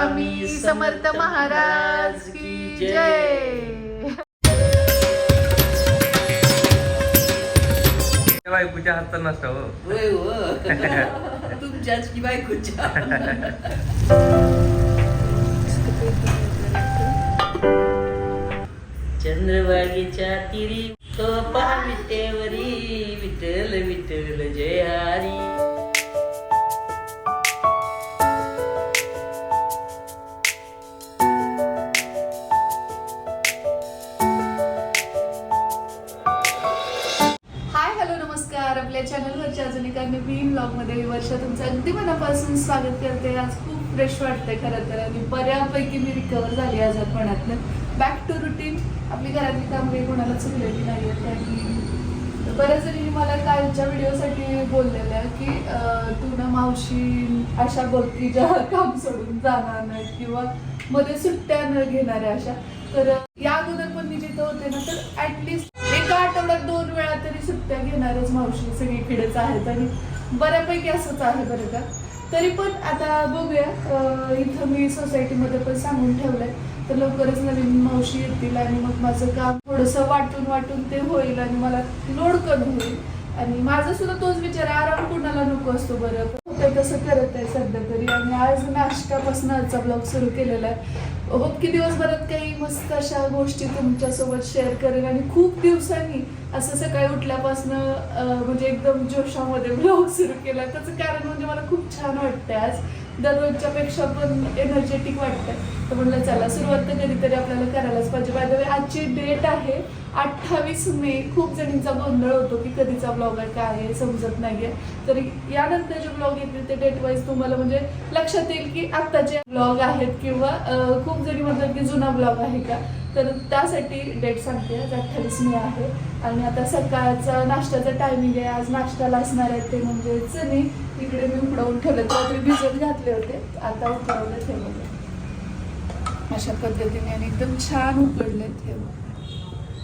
स्वामी समर्थ महाराज की जय. बायकोच्या हातचा नसता हो. हो. तुमच्याच की बायकोच्या. चंद्रभागेच्या तिरी तो पहा विटेवरी विठ्ठल विठ्ठल जय हरी आपल्या चॅनलवरच्या अजून एका नवीन ब्लॉगमध्ये मी वर्षा तुमचं अगदी मनापासून स्वागत करते. आज खूप फ्रेश वाटतंय खरं तर आणि बऱ्यापैकी मी रिकवर झाली आजारपणातनं बॅक टू रुटीन आपली घरातली कामं कोणाला चुकलेली नाही आहेत आणि बऱ्याच जणी मला कालच्या व्हिडिओसाठी बोललेल्या की तू ना मावशी अशा बघती ज्या काम सोडून जाणार नाहीत किंवा मध्ये सुट्ट्या न घेणाऱ्या अशा. तर या अगोदर पण मी जिथं होते ना तर ऍटलिस्ट एका आठवड्यात दोन वेळा तरी सुट्ट्या घेणारच मावशी सगळीकडेच आहेत आणि बऱ्यापैकी असंच आहे बरं का. तरी पण आता बघूया. इथं मी सोसायटीमध्ये पण सांगून ठेवलंय. तर लवकरच नवीन मावशी येतील आणि मग माझं काम थोडंसं वाटून वाटून ते होईल आणि मला लोड कमी होईल. आणि माझा सुद्धा तोच विचार आराम कुणाला नको असतो बरं होतंय तसं करत आहे सध्या तरी. आणि आज नाश्त्यापासून आजचा ब्लॉग सुरू केलेला आहे. होप की दिवसभरात काही मस्त अशा गोष्टी तुमच्यासोबत शेअर करेन आणि खूप दिवसांनी असं सकाळी उठल्यापासून म्हणजे एकदम जोशामध्ये ब्लॉग सुरू केला. त्याचं कारण म्हणजे मला खूप छान वाटतं आज. दररोजच्या पेक्षा पण एनर्जेटिक वाटतं तर म्हणलं चला सुरुवात तर कधीतरी आपल्याला करायलाच पाहिजे. बाय द वे आजची डेट आहे अठ्ठावीस मे खूप जणींचा गोंधळ होतो की कधीचा ब्लॉग आहे काय आहे समजत नाहीये. तर यानंतर जे ब्लॉग येतील ते डेट वाईज तुम्हाला म्हणजे लक्षात येईल की आत्ताचे ब्लॉग आहेत किंवा खूप जणी म्हणतात की जुना ब्लॉग आहे का? तर त्यासाठी डेट सांगते. आज अठ्ठावीस मे आहे आणि आता सकाळचा नाश्त्याचा टायमिंग आहे. आज नाश्त्याला असणार आहे ते म्हणजे चणे. इकडे मी उकडवून ठेवले रात्री भिजत घातले होते. आता उकडवले ठेवले. अशा पद्धतीने आणि एकदम छान उकडले ते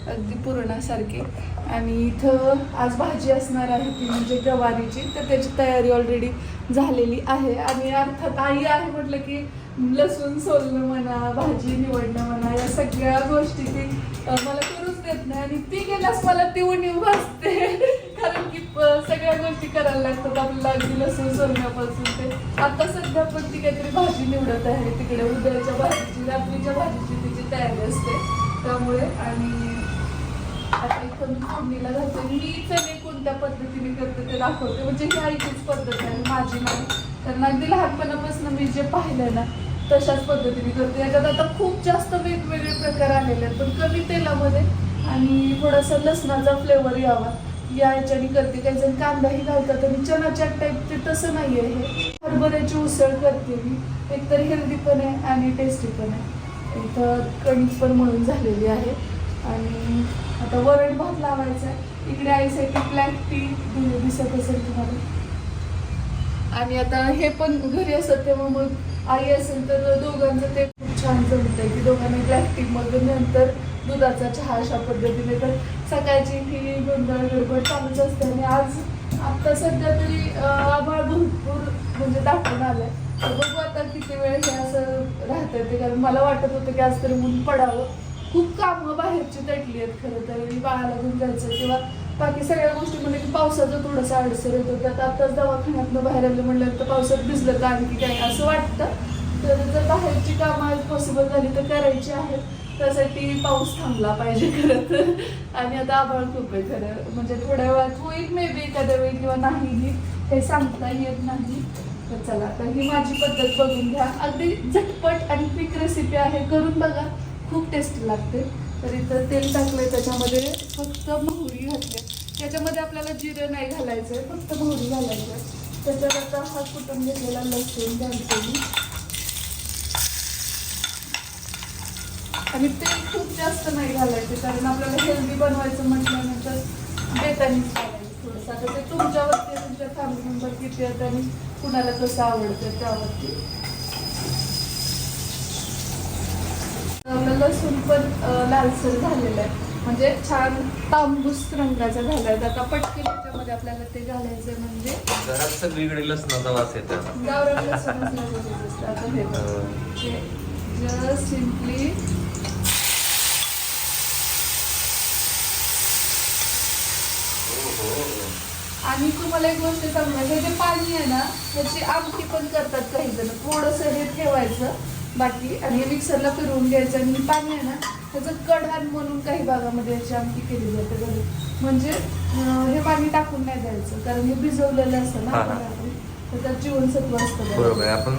अगदी पुरणासारखे. आणि इथं आज भाजी असणार आहे ती म्हणजे गवारीची. तर त्याची तयारी ऑलरेडी झालेली आहे. आणि अर्थात आई आहे म्हटलं की लसूण सोलणं म्हणा भाजी निवडणं म्हणा या सगळ्या गोष्टी ती मला करूच देत नाही. आणि ती गेल्यास मला ती उणीव भासते. कारण की सगळ्या गोष्टी करायला लागतात. आपल्याला अगदी लसूण सोलण्यापासून ते. आता सध्या पण ती काहीतरी भाजी निवडत आहे. तिकडे उद्याच्या भाजीची रात्रीच्या भाजीची तिची तयारी असते. त्यामुळे आणि आता इथं मी फोडणीला घालते मी चणे कोणत्या पद्धतीने करते ते दाखवते. म्हणजे ही आईचीच पद्धत आहे माझी नाही. कारण अगदी लहानपणापासून मी जे पाहिलंय ना तशाच पद्धतीने करते. याच्यात आता खूप जास्त वेगवेगळे प्रकार आलेले आहेत पण कमी तेलामध्ये आणि थोडासा लसणाचा फ्लेवर यावा. या याच्याने करते. काही जण कांदाही घालतात आणि चनाच्या टाईप ते तसं नाही आहे हे. हरभऱ्याची उसळ करते मी. एकतर हेल्दी पण आहे आणि टेस्टी पण आहे. इथं कणिक पण म्हणून झालेली आहे. आणि आता वरण भात लावायचा आहे इकडे आईसाठी ब्लॅक टी दिसत असेल तुम्हाला. आणि आता हे पण घरी असत तेव्हा मग आई असेल तर दोघांचं ते खूप छान जमत आहे की दोघांनी ब्लॅक टी मग नंतर दुधाचा चहा अशा पद्धतीने तर सकाळची ही गोंधळ गडबड चालूच असते. आणि आज आता सध्या तरी आभाळ भरपूर म्हणजे दाखवून आलंय. तर बघू आता किती वेळ हे असं राहतं ते. कारण मला वाटत होतं की आज तरी ऊन पडावं. खूप कामं बाहेरची तटली आहेत खरं तर. मी बाळाला घेऊन जायचं किंवा बाकी सगळ्या गोष्टीमध्ये म्हणजे की पावसाचं थोडंसं अडसर येत होतं. आता दवाखान्यातनं बाहेर आलं म्हटल्यानंतर पावसात भिजलं का आणखी काय असं वाटतं. तर जर बाहेरची कामं पॉसिबल झाली तर करायची आहेत. त्यासाठी पाऊस थांबला पाहिजे खरं तर. आणि आता आभाळ खूप आहे खरं. म्हणजे थोड्या वेळात होईल मे बी एखाद्या वेळी किंवा नाही हे सांगता येत नाही. तर चला आता ही माझी पद्धत बघून घ्या. अगदी झटपट आणि क्विक रेसिपी आहे. करून बघा. खूप टेस्टी लागते. तर इथं तेल टाकलंय त्याच्यामध्ये फक्त मोहरी घातली. त्याच्यामध्ये आपल्याला जिरं नाही घालायचं आहे फक्त मोहरी घालायचं आहे. त्याच्यात आता हा कुटुंब घेतलेला लसूण घालते मी आणि तेल खूप जास्त नाही घालायचे कारण आपल्याला हेल्दी बनवायचं म्हटल्यानंतर बेतानीच घालायचं थोडंसं. आता ते तुमच्यावरती तुमच्या फॅमिली मेंबर किती आहेत आणि कुणाला कसं आवडतं त्यावरती आपलं लसूण पण लालसर झालेलं आहे. म्हणजे छान तांबूस रंगाचा घालायचा आता पटकन त्याच्यामध्ये आपल्याला ते घालायचं म्हणजे घरात सगळीकडे लसणाचा वास येतो. गावरान लसूण असल्याचं. आता हे सिम्पली आणि तुम्हाला एक गोष्ट सांगणार हे जे पाणी आहे ना त्याची आमटी पण करतात काही जण. थोडंसं हे ठेवायचं. बाकी आणि हे मिक्सरला फिरवून घ्यायचं आणि पाणी आहे ना त्याचं कढाण म्हणून काही भागामध्ये याची आमटी केली जाते. घरी म्हणजे हे पाणी टाकून नाही द्यायचं कारण हे भिजवलेलं असतं ना. रात्री. त्याच्यात जीवनसत्व असतं बघा. बरोबर आहे. आपण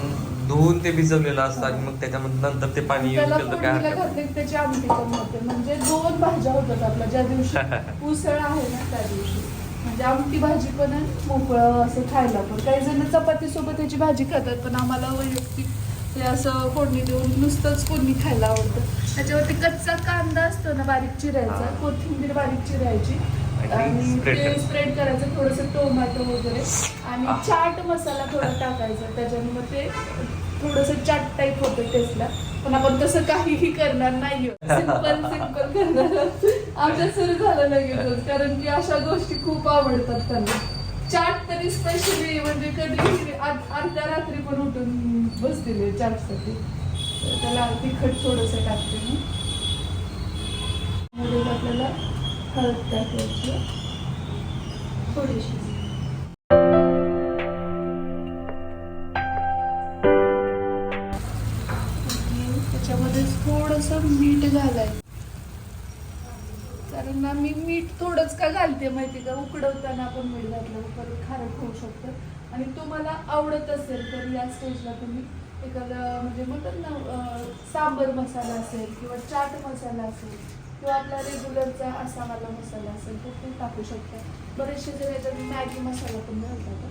धुवून ते भिजवलेलं असतं आणि मग त्याच्यामध्ये नंतर ते पाणी यूज त्याला केलं तर काय फोडणीला हरकत घातले की त्याची आमटी पण होते. म्हणजे दोन भाज्या होतात आपल्या. ज्या दिवशी उसळ आहे ना त्या दिवशी. म्हणजे आमटी भाजी पण आणि मोकळं असं खायला. पण काही जण चपाती सोबत त्याची भाजी खातात पण आम्हाला वैयक्तिक ते असं फोडणी देऊन नुसतंच फोडणी खायला आवडतं. त्याच्यावरती कच्चा कांदा असतो ना बारीक चिरायचा हा. कोथिंबीर बारीक चिरायची. आणि ते. स्प्रेड करायचं. थोडंसं टोमॅटो वगैरे. आणि हा. चाट मसाला थोडा टाकायचा त्याच्याने मग ते थोडंसं चाट टाईप होतं टेस्टला पण आपण तसं काहीही करणार नाही सिंपल सिंपल करणार. आमच्या सुरू झालं लगेचच कारण की अशा गोष्टी खूप आवडतात त्यांना. चाट तरी स्पेशली म्हणजे कधी अर्ध्या रात्री पण उठून बसतील चाटसाठी. त्याला तिखट थोडंसं टाकते मी. मध्ये आपल्याला हळद टाकायची. थोडीशी. त्याच्यामध्ये थोडस मीठ घालायचं. कारण ना मी मीठ थोडंच का घालते माहिती का? उकडवताना आपण मीठ घातलं परत खारट होऊ शकतं. आणि तुम्हाला आवडत असेल तर या स्टेजला तुम्ही एखादा म्हणजे म्हणतात ना सांबर मसाला असेल किंवा चाट मसाला असेल किंवा आपला रेग्युलरचा आसामाला मसाला असेल तर ते टाकू शकता. बरेचसे जर याच्यात मॅगी मसाला पण घालतात.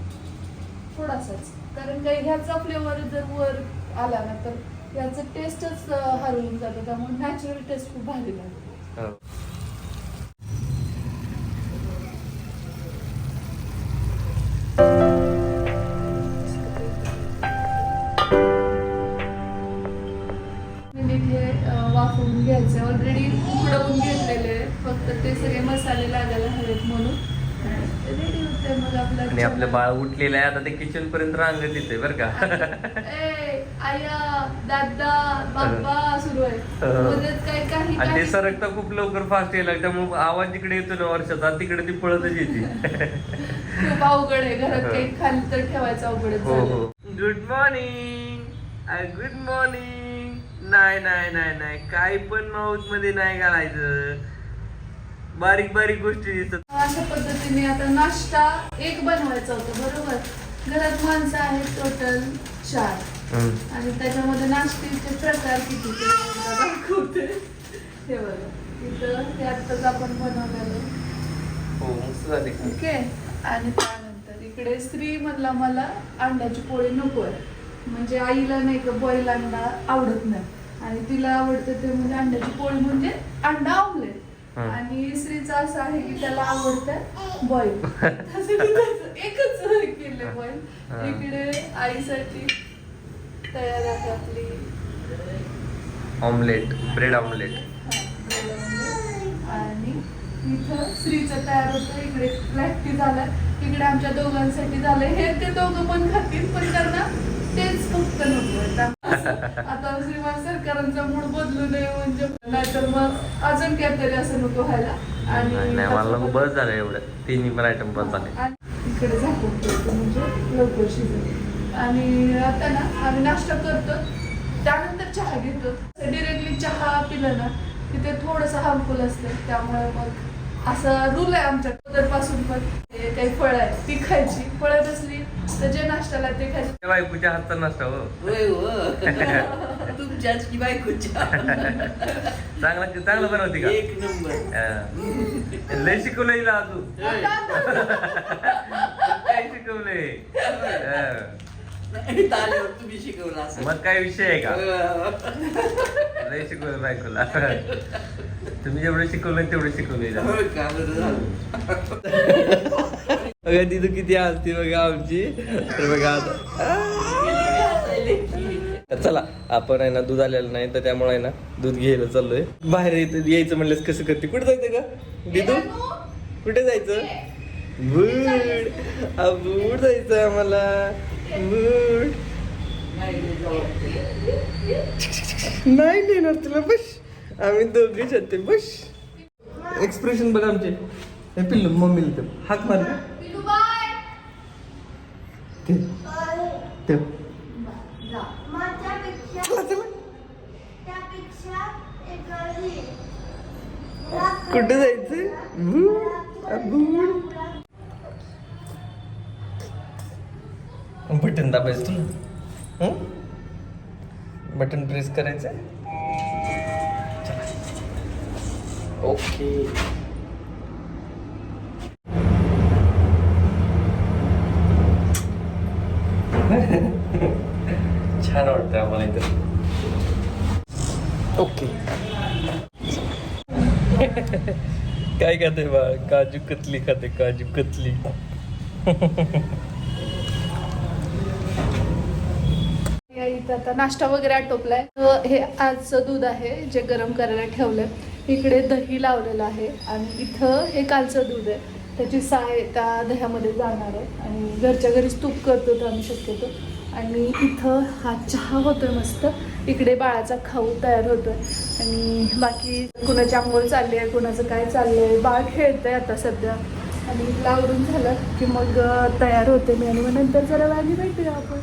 थोडासाच. कारण काही ह्याचा फ्लेवर जर वर आला ना तर ह्याचं टेस्टच हरवून जातं. त्यामुळे नॅचरल टेस्ट खूप भारी लागते. हो. ऑलरेडी उकडवून घेतलेले. फक्त ते सगळे मसाले लागायला हवेत म्हणून. रेडी होते मग आपलं आणि आपलं बाळ उठलेलं आहे आता ते किचन पर्यंत रांगत येते बरं का. ए आया दादा बाबा सुरू आहे. हो. मध्येच काही काही आणि ते काही? सरकता खूप लवकर फास्ट यायला त्यामुळे आवाज जिकडे येतो ना वर्षाचा तिकडे ती पळतच येते. खूप अवघड आहे घरात काही खाली तर ठेवायचं अवघडच हो हो. गुड मॉर्निंग गुड मॉर्निंग नाही नाही नाही नाही. काही पण माऊथमध्ये नाही घालायचं. बारीक बारीक गोष्टी दिसतात. अशा पद्धतीने आता नाश्ता एक बनवायचा होता बरोबर? घरात माणसं आहेत टोटल चार. आणि त्याच्यामध्ये नाश्त्याचे प्रकार किती ते मला दाखवते. हे बघा इथं हे आत्ताच आपण बनवलेलं हो मस्त झाली. ओके? आणि त्यानंतर इकडे स्त्री म्हणला मला अंड्याची पोळी नको आहे. म्हणजे आईला नाही का बॉईल अंडा आवडत नाही. आणि तिला आवडतं ते म्हणजे अंड्याची पोळी म्हणजे अंडा ऑमलेट हं. आणि स्त्रीचं असं आहे की त्याला आवडतं बॉईल एकच केलं बॉईल. इकडे आईसाठी तयार आहे आपली. Omelette bread omelette. आणि इथं स्त्रीचं तयार होतं. इकडे फ्लॅटी झालं. इकडे आमच्या दोघांसाठी झालंय हे ते दोघं पण खातील पण त्यांना तेच फक्त नको आता आता श्रीमान सरकारांचा मूड बदलू नये म्हणजे नाहीतर मग अजून काहीतरी असं नको व्हायला. नाही, मला बस झालं एवढं. तिन्ही पण आयटम बस झाले. आणि इकडे झाकून ठेवतो म्हणजे लवकर आणि आता ना आम्ही नाश्ता करतो त्यानंतर चहा घेतो. डिरेक्टली चहा पिलं ना की ते थोडंसं हार्मफुल असतं. त्यामुळे मग असं रूल आहे आमच्या पासून पण काही फळं आहे ती खायची. फळं नसली तर जे नाश्त्याला ते खायचे. बायकोच्या हातचा नसता हो. होय हो. तुमच्याच की बायकोच्या? चांगला चांगलं बनवते का? एक नंबर. हा. लय शिकवलंय हिला अजून. काय शिकवलंय? हा. आल्यावर तुम्ही शिकवलं असं. मग काय विषय आहे का? होय लय शिकवलं बायकोला. तुम्ही जेवढं शिकवलं तेवढं शिकवलंय हिला. का? बरं झालं. बघा तिथं किती हसते बघा आमची. तर बघा आता. चला आपण आहे ना दूध आलेलं नाही तर त्यामुळे आहे ना दूध घ्यायला चाललोय. बाहेर येतं यायचं म्हणल्यास कसं करते? कुठे जायचं का दिदू? कुठे जायचं? बूड बूड जायचं आम्हाला. बूड नाही नेणार तुला बस. आम्ही दोघेच होते बस. एक्सप्रेशन बघ आमचे. हे पिल्लू मम्मीला ते हाक मार. ते ते चला चला कुठे जायचं? बटन दाबायचं तुला? हं? बटन प्रेस करायचं? ओके. छान वाटतं आम्हाला इथं. ओके. काय खाते बा? काजू कतली खाते काजू कतली. इथं आता नाश्ता वगैरे आटोपलाय. हे आजचं दूध आहे जे गरम करायला ठेवलंय. इकडे दही लावलेलं आहे आणि इथं हे कालचं दूध आहे. त्याची साय त्या दह्यामध्ये जाणार आहे. आणि घरच्या घरीच तूप करतो तर आम्ही शक्यतो. आणि इथं हा चहा होतोय मस्त. इकडे बाळाचा खाऊ तयार होतोय. आणि बाकी कुणाची आंघोळ चालली आहे कुणाचं काय चाललंय बाळ खेळतंय आता सध्या. आणि लावरून झालं की मग तयार होते मी. आणि मग नंतर जरा वाणी भेटूया आपण.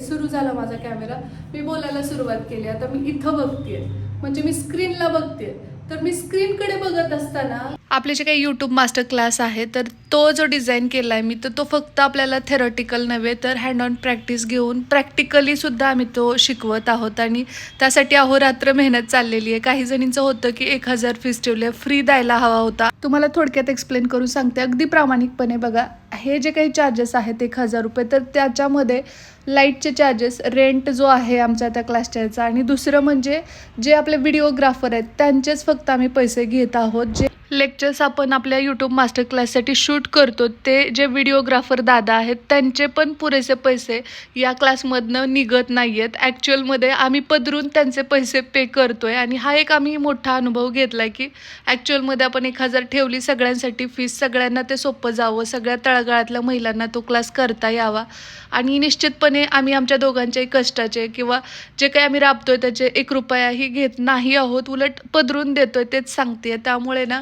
सुरू झाला माझा कॅमेरा. मी बोलायला सुरुवात केली. आता मी इथं बघतेय. म्हणजे मी स्क्रीनला बघतेय. तर मी स्क्रीनकडे बघत असताना आपले जे काही यूट्यूब मास्टर क्लास आहे तर तो जो डिझाईन केला आहे मी तर तो फक्त आपल्याला थेरॉटिकल नव्हे तर हँड ऑन प्रॅक्टिस घेऊन प्रॅक्टिकलीसुद्धा आम्ही तो शिकवत आहोत. आणि त्यासाठी अहोरात्र मेहनत चाललेली आहे. काही जणींचं होतं की एक हजार फीस ठेवले फ्री द्यायला हवा होता. तुम्हाला थोडक्यात एक्सप्लेन करून सांगते. अगदी प्रामाणिकपणे बघा हे जे काही चार्जेस आहेत एक हजार रुपये तर त्याच्यामध्ये लाईटचे चार्जेस रेंट जो आहे आमच्या त्या क्लासच्या आणि दुसरं म्हणजे जे आपले व्हिडिओग्राफर आहेत त्यांचेच फक्त आम्ही पैसे घेत आहोत. जे लेक्चर्स आपण आपल्या यूट्यूब मास्टर क्लाससाठी शूट करतो ते जे व्हिडिओग्राफर दादा आहेत त्यांचे पण पुरेसे पैसे या क्लासमधनं निघत नाही आहेत ॲक्च्युअलमध्ये आम्ही पदरून त्यांचे पैसे पे करतो आहे आणि हा एक आम्ही मोठा अनुभव घेतला आहे की ॲक्च्युअलमध्ये आपण एक हजार ठेवली सगळ्यांसाठी फीस सगळ्यांना ते सोपं जावं सगळ्या तळागाळातल्या महिलांना तो क्लास करता यावा. आणि निश्चितपणे आम्ही आमच्या दोघांच्याही कष्टाचे किंवा जे काही आम्ही राबतो आहे त्याचे एक रुपयाही घेत नाही आहोत उलट पदरून देतो आहे तेच सांगते त्यामुळे ना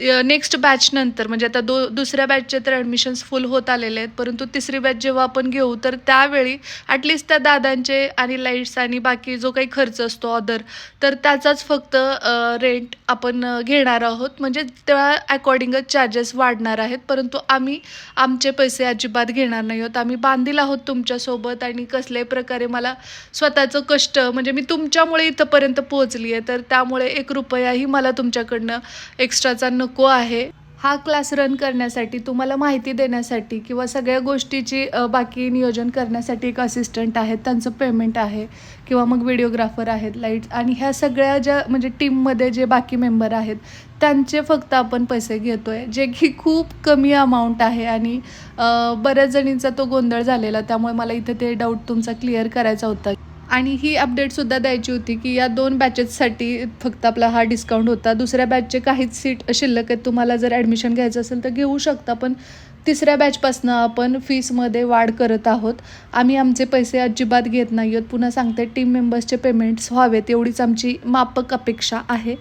नेक्स्ट बॅच नंतर म्हणजे आता दो दुसऱ्या बॅचचे तर ॲडमिशन्स फुल होत आलेले आहेत परंतु तिसरी बॅच जेव्हा आपण घेऊ तर त्यावेळी ॲटलिस्ट त्या दादांचे आणि लाईट्स आणि बाकी जो काही खर्च असतो अदर तर त्याचाच फक्त रेंट आपण घेणार आहोत. म्हणजे त्या अकॉर्डिंगच चार्जेस वाढणार आहेत परंतु आम्ही आमचे पैसे अजिबात घेणार नाही आहोत. आम्ही बांधील आहोत तुमच्यासोबत आणि कसल्याही प्रकारे मला स्वतःचं कष्ट म्हणजे मी तुमच्यामुळे इथंपर्यंत पोहोचली आहे तर त्यामुळे एक रुपयाही मला तुमच्याकडनं एक्स्ट्राचा नको आहे. हा क्लास रन करण्यासाठी तुम्हाला माहिती देण्यासाठी किंवा सगळ्या गोष्टीची बाकी नियोजन करण्यासाठी एक असिस्टंट आहेत त्यांचं पेमेंट आहे किंवा मग व्हिडिओग्राफर आहेत लाईट्स आणि ह्या सगळ्या ज्या म्हणजे टीममध्ये जे बाकी मेंबर आहेत त्यांचे फक्त आपण पैसे घेतो आहे जे की खूप कमी अमाऊंट आहे आणि बऱ्याच जणींचा तो गोंधळ झालेला त्यामुळे मला इथे ते डाऊट तुमचा क्लिअर करायचा होता. आणि ही अपडेटसुद्धा द्यायची होती की या दोन बॅचेससाठी फक्त आपला हा डिस्काउंट होता. दुसऱ्या बॅचचे काहीच सीट शिल्लक आहेत. तुम्हाला जर ॲडमिशन घ्यायचं असेल तर घेऊ शकता पण तिसऱ्या बॅचपासनं आपण फीसमध्ये वाढ करत आहोत. आम्ही आमचे पैसे अजिबात घेत नाही आहोत. पुन्हा सांगते टीम मेंबर्सचे पेमेंट्स व्हावेत एवढीच आमची मापक अपेक्षा आहे.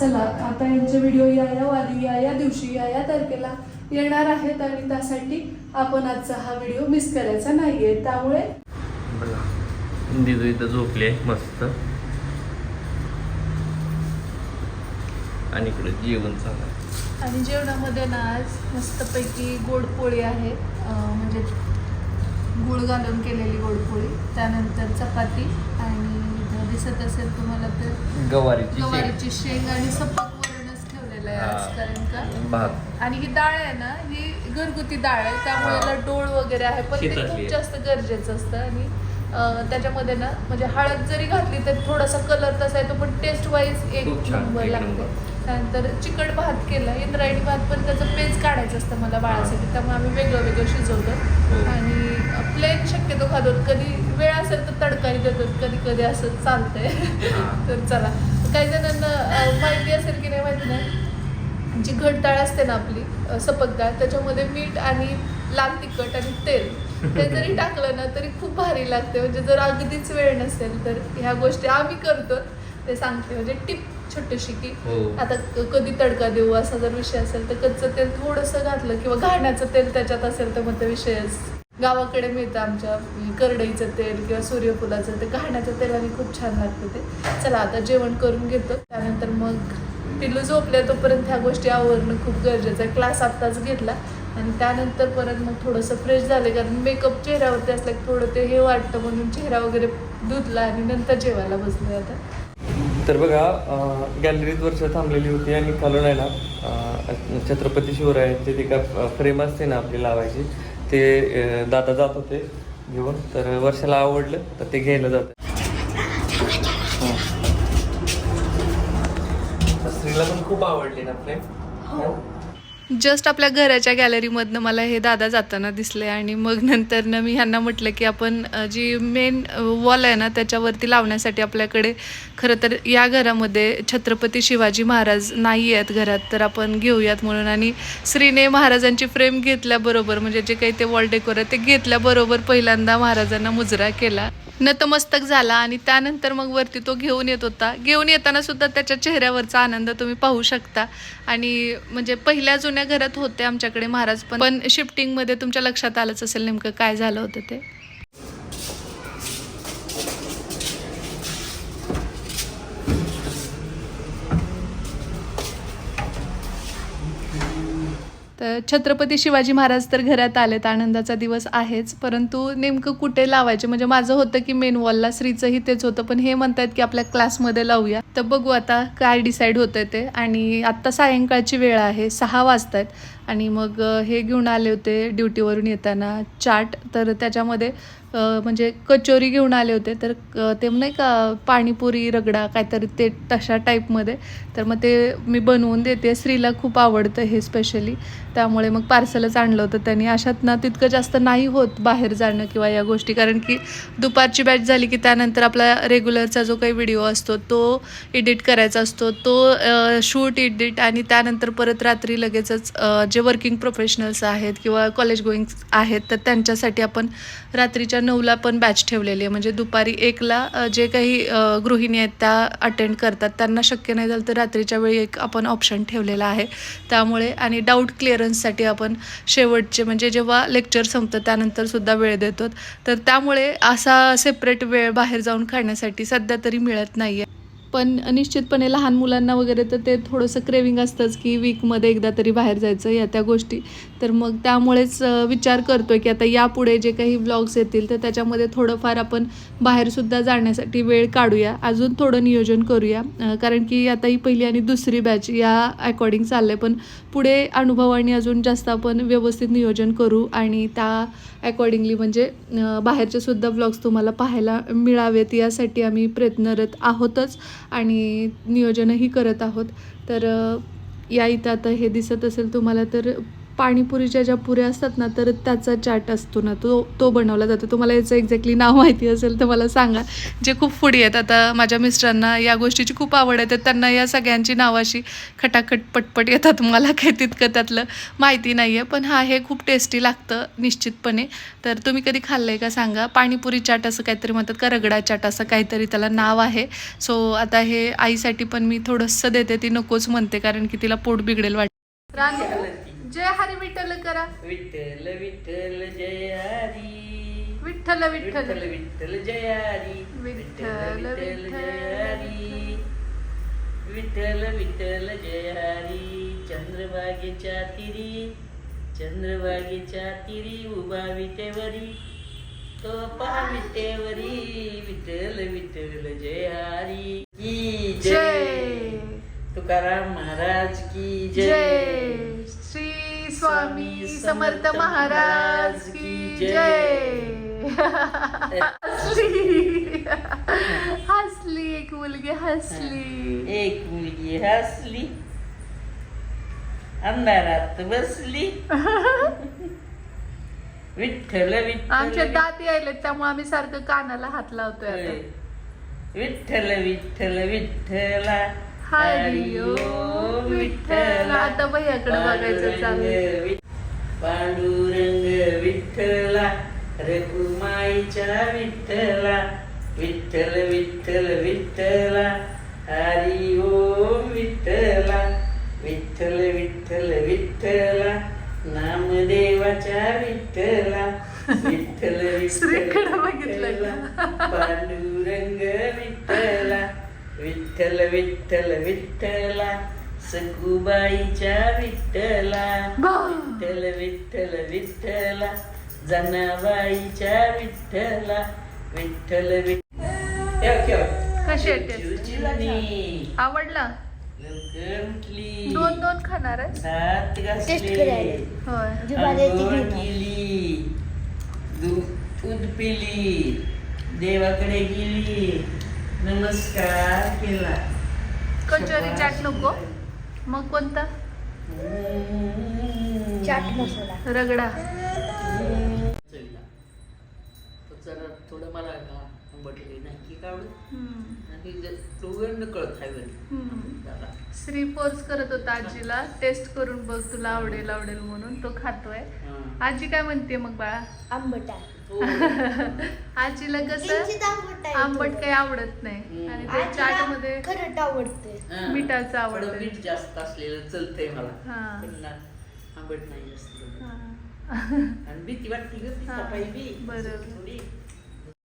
चला आता यांचे व्हिडिओ या या वारी या या दिवशी या या तारखेला येणार आहेत आणि त्यासाठी आपण आजचा हा व्हिडिओ मिस करायचा नाहीये. त्यामुळे दिदू इथं झोपली आहे मस्त आणि इकडे जेवण चालू आहे. आणि जेवणामध्ये ना आज मस्तपैकी गोड पोळी आहे म्हणजे गुळ घालून केलेली गोड पोळी त्यानंतर चपाती आणि दिसत असेल तुम्हाला तर गवारीची शेंग. गवारीची शेंग आणि सपक वरणच ठेवलेलं आहे आज. कारण का भात आणि ही डाळ आहे ना ही घरगुती डाळ आहे त्यामुळे डोळ वगैरे आहे पण ते खूप. जास्त गरजेचं असतं आणि त्याच्यामध्ये ना म्हणजे हळद जरी घातली तर थोडासा कलर तसा येतो पण टेस्ट वाईज एक नंबर लागते. त्यानंतर चिकट भात केला इंद्रायणी भात पण त्याचं पेज काढायचं असतं मला बाळासाठी त्यामुळे आम्ही वेगळं वेगळं शिजवतो हो. आणि प्लेन शक्यतो खातो. कधी वेळ असेल तर तडकाही देतो कधी कधी असं चालतंय. तर चला. काही जणांना माहिती असेल की नाही माहिती नाही. जी घटडाळ असते ना आपली सपक डाळ त्याच्यामध्ये मीठ आणि लाल तिखट आणि तेल हे जरी टाकलं ना तरी खूप भारी लागते. म्हणजे जर अगदीच वेळ नसेल तर ह्या गोष्टी आम्ही करतो. ते सांगते म्हणजे टिप छोटीशी की हो. आता कधी तडका देऊ असा जर विषय असेल तर कच्चं तेल थोडंसं घातलं किंवा घाण्याचं तेल त्याच्यात असेल तर मग ते विषयच गावाकडे मिळतं आमच्या करडईचं तेल किंवा सूर्यफुलाचं ते. घाण्याचं तेलाने खूप छान लागतं ते. चला आता जेवण करून घेतो. त्यानंतर मग पिल्लू झोपले तोपर्यंत ह्या गोष्टी आवरणं खूप गरजेचं आहे. क्लास आत्ताच घेतला. आणि त्यानंतर परत मग थोडंसं फ्रेश झालं कारण मेकअप चेहऱ्यावरती असलं की थोडं ते हे वाटतं म्हणून चेहरा वगैरे धुतला आणि नंतर जेवायला बसलो आता. तर बघा गॅलरीत वर्ष थांबलेली होती आणि खालून आहे ना छत्रपती शिवरायांचे ते का फ्रेम असते ना आपली लावायची ते दादा जात होते घेऊन तर वर्षाला आवडलं तर ते घ्यायला जात स्त्रीला पण खूप आवडली ना फ्रेम जस्ट आपल्या घराच्या गॅलरीमधनं मला हे दादा जाताना दिसले आणि मग नंतरनं मी ह्यांना म्हटलं की आपण जी मेन वॉल आहे ना त्याच्यावरती लावण्यासाठी आपल्याकडे खरं तर या घरामध्ये छत्रपती शिवाजी महाराज नाही आहेत घरात तर आपण घेऊयात म्हणून. आणि श्रीने महाराजांची फ्रेम घेतल्याबरोबर म्हणजे जे काही ते वॉल डेकोर आहे ते घेतल्याबरोबर पहिल्यांदा महाराजांना मुजरा केला. नतमस्तक झाला आणि त्यानंतर मग वरती तो घेऊन येत होता. घेऊन येताना सुद्धा त्याच्या चेहऱ्यावरचा आनंद तुम्ही पाहू शकता. आणि म्हणजे पहिल्या जुन्या घरात होते आमच्याकडे महाराज पण पण शिफ्टिंगमध्ये तुमच्या लक्षात आलंच असेल नेमकं काय झालं होतं ते. तर छत्रपती शिवाजी महाराज तर घरात आलेत आनंदाचा दिवस आहेच. परंतु नेमकं कुठे लावायचे? म्हणजे माझं होतं की मेन वॉलला श्रीचंही तेच होतं पण हे म्हणतायत की आपल्या क्लासमध्ये लावूया. तर बघू आता काय डिसाईड होतंय ते. आणि आत्ता सायंकाळची वेळ आहे सहा वाजतायत. आणि मग हे घेऊन आले होते ड्युटीवरून येताना. चाट तर त्याच्यामध्ये म्हणजे कचोरी घेऊन आले होते. तर ते नाही का पाणीपुरी रगडा काहीतरी ते तशा टाईपमध्ये. तर मग ते मी बनवून देते. स्त्रीला खूप आवडतं हे स्पेशली त्यामुळे मग पार्सलच आणलं होतं त्यांनी. अशात ना तितकं जास्त नाही होत बाहेर जाणं किंवा या गोष्टी. कारण की दुपारची बॅच झाली की त्यानंतर आपला रेग्युलरचा जो काही व्हिडिओ असतो तो एडिट करायचा असतो. तो शूट एडिट आणि त्यानंतर परत रात्री लगेचच जे वर्किंग प्रोफेशनल्स आहेत किंवा कॉलेज गोईंग आहेत तर त्यांच्यासाठी आपण रात्रीच्या नऊला पण बॅच ठेवलेली आहे. म्हणजे दुपारी एकला जे काही गृहिणी आहेत त्या अटेंड करतात. त्यांना शक्य नाही झालं तर रात्रीच्या वेळी एक आपण ऑप्शन ठेवलेला आहे. त्यामुळे आणि डाऊट क्लिअरन्ससाठी आपण शेवटचे म्हणजे जेव्हा लेक्चर संपतं त्यानंतरसुद्धा वेळ देतो तर त्यामुळे असा सेपरेट वेळ बाहेर जाऊन खाण्यासाठी सध्या तरी मिळत नाही आहे पण निश्चितपणे लहान मुलांना वगैरे तर ते थोडंसं क्रेविंग असतंच की वीकमध्ये एकदा तरी बाहेर जायचं या त्या गोष्टी. तर मग त्यामुळेच विचार करतो आहे की आता यापुढे जे काही व्लॉग्स येतील तर त्याच्यामध्ये थोडंफार आपण बाहेरसुद्धा जाण्यासाठी वेळ काढूया. अजून थोडं नियोजन करूया. कारण की आता ही पहिली आणि दुसरी बॅच या अकॉर्डिंग चाललं आहे पण पुढे अनुभवाने अजून जास्त आपण व्यवस्थित नियोजन करू आणि त्या अकॉर्डिंगली म्हणजे बाहेरचेसुद्धा व्लॉग्स तुम्हाला पाहायला मिळावेत यासाठी आम्ही प्रयत्नरत आहोतच. आणि नियोजनही करत आहोत. तर या इथं आता हे दिसत असेल तुम्हाला तर पाणीपुरीच्या ज्या पुऱ्या असतात ना तर त्याचा चाट असतो ना तो तो बनवला जातो. तुम्हाला याचं एक्झॅक्टली नाव माहिती असेल तर मला सांगा. जे खूप फुडी आहेत आता माझ्या मिस्टरांना या गोष्टीची खूप आवड आहे तर त्यांना या सगळ्यांची नावाशी खटाखट पटपट येतात. मला काही तितकं त्यातलं माहिती नाही आहे पण हा हे खूप टेस्टी लागतं निश्चितपणे. तर तुम्ही कधी खाल्लं आहे का सांगा? पाणीपुरी चाट असं काहीतरी म्हणतात का? रगडा चाट असं काहीतरी त्याला नाव आहे. सो आता हे आईसाठी पण मी थोडंसं देते ती नकोच म्हणते कारण की तिला पोट बिघडेल वाटत. जय हरी विठ्ठल करा। विठ्ठल विठ्ठल जयारी विठ्ठल विठ्ठल। विठ्ठल जयारी विठ्ठल, जयारी विठ्ठल विठ्ठल जयारी चंद्रभागेच्या तिरी चंद्रभागेच्या तिरी उभा विटेवरी तो पहा विटेवरी विठ्ठल विठ्ठल जयारी की जय। जय। तुकाराम महाराज की जय। जय। श्री स्वामी समर्थ महाराज की जय. हसली हसली एक मुलगी हसली. एक मुलगी हसली. अंधारात बसली. विठ्ठल विठ्ठल आमच्या दात यायले त्यामुळे आम्ही सारखं कानाला हात लावतोय आता. विठ्ठल विठ्ठल विठ्ठला. हरी ओम विठ्ठल. आता भैयाकडे बघायचं. वि- पांडुरंग विठ्ठला रघुमाईच्या विठ्ठला विठ्ठल विठ्ठल विठ्ठला हरी ओम विठ्ठला विठ्ठल विठ्ठल विठ्ठला नामदेवाच्या विठ्ठला विठ्ठल? विठ्ठला, पांडुरंग विठ्ठला विठ्ठल विठ्ठल विठ्ठला सखुबाईच्या विठ्ठला. विठ्ठल विठ्ठल विठ्ठला जनाबाईच्या विठ्ठला. विठ्ठल विठ्ठल? आवडला? दोन दोन खाणार. केली. दूध पिली. देवाकडे गेली. नमस्कार केला. कचोरी चाट नको? मग कोणता. चाट मसाला. रगडा. थोडं मला का आंबटली नाही की कावडत कळत बरं. श्री फोर्स करत होता आजीला टेस्ट करून बघ तुला आवडेल आवडेल म्हणून तो खातोय हं. आजी काय म्हणते मग बाळा आंबट थोडं. आजीला कसं आंबट. काही आवडत नाही. आणि ते चाटमध्ये खरंच आवडते हं. मिठाचं आवडतं. मीठ जास्त असलेलं चलतंय मला हा. आंबट नाही जास्त हा. आणि भीती वाटते ग ती